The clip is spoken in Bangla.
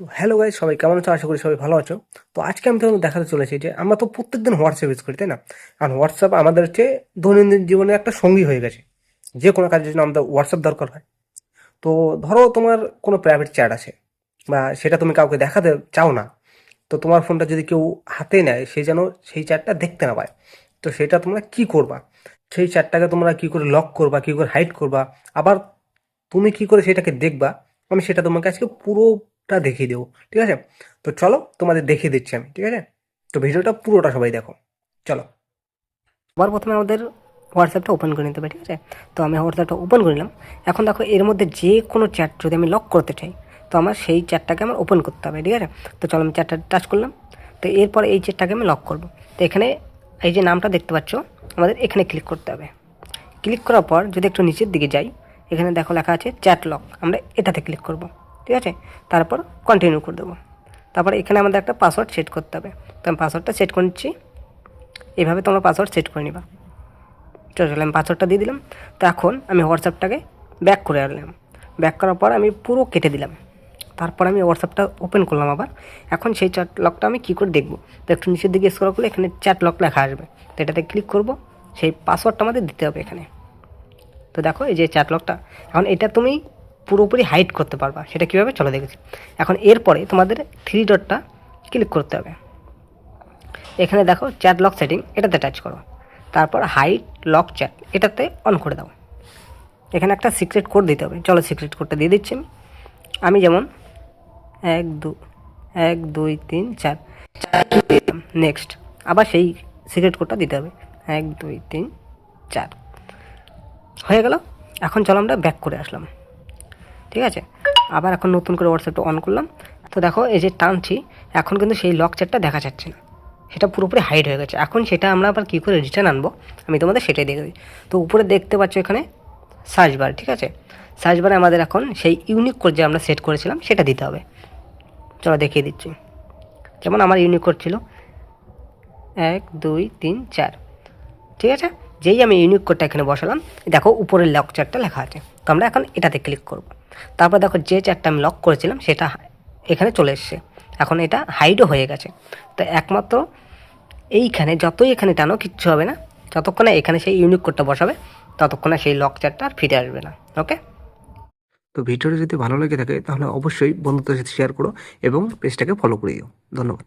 তো হ্যালো গাইজ সবাই কেমন আছো? আশা করি সবাই ভালো আছো। তো আজকে আমি তোমাদের দেখাতে চলেছি যে আমরা তো প্রত্যেকদিন হোয়াটসঅ্যাপ ইউজ করি, তাই না? কারণ হোয়াটসঅ্যাপ আমাদের হচ্ছে দৈনন্দিন জীবনে একটা সঙ্গী হয়ে গেছে। যে কোনো কাজের জন্য আমাদের হোয়াটসঅ্যাপ দরকার হয়। তো ধরো তোমার কোনো প্রাইভেট চ্যাট আছে বা সেটা তুমি কাউকে দেখাতে চাও না, তো তোমার ফোনটা যদি কেউ হাতে নেয়, সে যেন সেই চ্যাটটা দেখতে না পায়। তো সেটা তোমরা কি করবা? সেই চ্যাটটাকে তোমরা কি করে লক করবা, কি করে হাইড করবা? আবার তুমি কি করে সেটাকে দেখবা? আমি সেটা তোমাকে আজকে পুরোটা দেখিয়ে দেবো, ঠিক আছে? তো চলো তোমাদের দেখিয়ে দিচ্ছি আমি, ঠিক আছে? তো ভিডিওটা পুরোটা সবাই দেখো, চলো। সবার প্রথমে আমাদের হোয়াটসঅ্যাপটা ওপেন করে নিতে হবে, ঠিক আছে? তো আমি হোয়াটসঅ্যাপটা ওপেন নিলাম। এখন দেখো, এর মধ্যে যে কোনো চ্যাট যদি আমি লক করতে চাই, তো আমার সেই চ্যাটটাকে আমার ওপেন করতে হবে, ঠিক আছে? তো চলো আমি চ্যাটটা টাচ করলাম। তো এরপর এই চ্যাটটাকে আমি লক করব। তো এখানে এই যে নামটা দেখতে পাচ্ছ, আমাদের এখানে ক্লিক করতে হবে। ক্লিক করার পর যদি একটু নিচের দিকে যাই, এখানে দেখো লেখা আছে চ্যাট লক আমরা এটাতে ক্লিক করব। ঠিক আছে? তারপর কন্টিনিউ করে দেবো। তারপর এখানে আমাদের একটা পাসওয়ার্ড সেট করতে হবে। তো আমি পাসওয়ার্ডটা সেট করে নিচ্ছি। এইভাবে তোমরা পাসওয়ার্ড সেট করে নিবা। চলো চলো আমি পাসওয়ার্ডটা দিয়ে দিলাম। তো এখন আমি হোয়াটসঅ্যাপটাকে ব্যাক করে আনলাম। ব্যাক করার পর আমি পুরো কেটে দিলাম। তারপর আমি হোয়াটসঅ্যাপটা ওপেন করলাম আবার। এখন সেই চ্যাট লকটা আমি কী করে দেখব? তো একটু নিচের দিকে স্ক্রল করলে এখানে চ্যাট লক লেখা আসবে। তো এটাতে ক্লিক করব। সেই পাসওয়ার্ডটা আমাদের দিতে হবে এখানে। তো দেখো, এই যে চ্যাট লকটা এখন এটা তুমি পুরোপুরি হাইড করতে পারবা। সেটা কীভাবে? চলো দেখেছি। এখন এরপরে তোমাদের থ্রি ডটটা ক্লিক করতে হবে। এখানে দেখো চ্যাট লক সেটিং এটাতে টাচ করো। তারপর হাইট লক চ্যাট এটাতে অন করে দাও। এখানে একটা সিক্রেট কোড দিতে হবে। চলো সিক্রেট কোডটা দিয়ে দিচ্ছি আমি। আমি যেমন এক, দু, এক, দুই, তিন, চার নেক্সট আবার সেই সিক্রেট কোডটা দিতে হবে। এক, দুই, তিন, চার। হয়ে গেল? এখন চলো আমরা ব্যাক করে আসলাম। ঠিক আছে? আবার এখন নতুন করে হোয়াটসঅ্যাপটা অন করলাম। তো দেখো, এই যে টানছি, এখন কিন্তু সেই লক চ্যাটটা দেখা যাচ্ছে না। সেটা পুরোপুরি হাইড হয়ে গেছে। এখন সেটা আমরা আবার কী করে রিটার্ন আনব? আমি তোমাদের সেটাই দেখে দিই। তো উপরে দেখতে পাচ্ছ এখানে সার্চ বার ঠিক আছে? সার্চ বারে আমাদের এখন সেই ইউনিক কোড যে আমরা সেট করেছিলাম, সেটা দিতে হবে। চলো দেখিয়ে দিচ্ছি। যেমন আমার ইউনিক কোড ছিল। এক, দুই, তিন, চার। ঠিক আছে? যেই আমি ইউনিক কোডটা এখানে বসালাম, দেখো উপরের লক চারটা লেখা আছে। তো আমরা এখন এটাতে ক্লিক করব। তারপর দেখো যে চারটা আমি লক করেছিলাম, সেটা এখানে চলে এসছে। এখন এটা হাইডও হয়ে গেছে। তো একমাত্র এইখানে যতই এখানে টানো, কিচ্ছু হবে না। যতক্ষণে এখানে সেই ইউনিক কোডটা বসাবে, ততক্ষণে সেই লক চারটা আর ফিরে আসবে না। ওকে তো ভিডিওটা যদি ভালো লেগে থাকে, তাহলে অবশ্যই বন্ধুদের সাথে শেয়ার করো এবং পেজটাকে ফলো করে দিও ধন্যবাদ।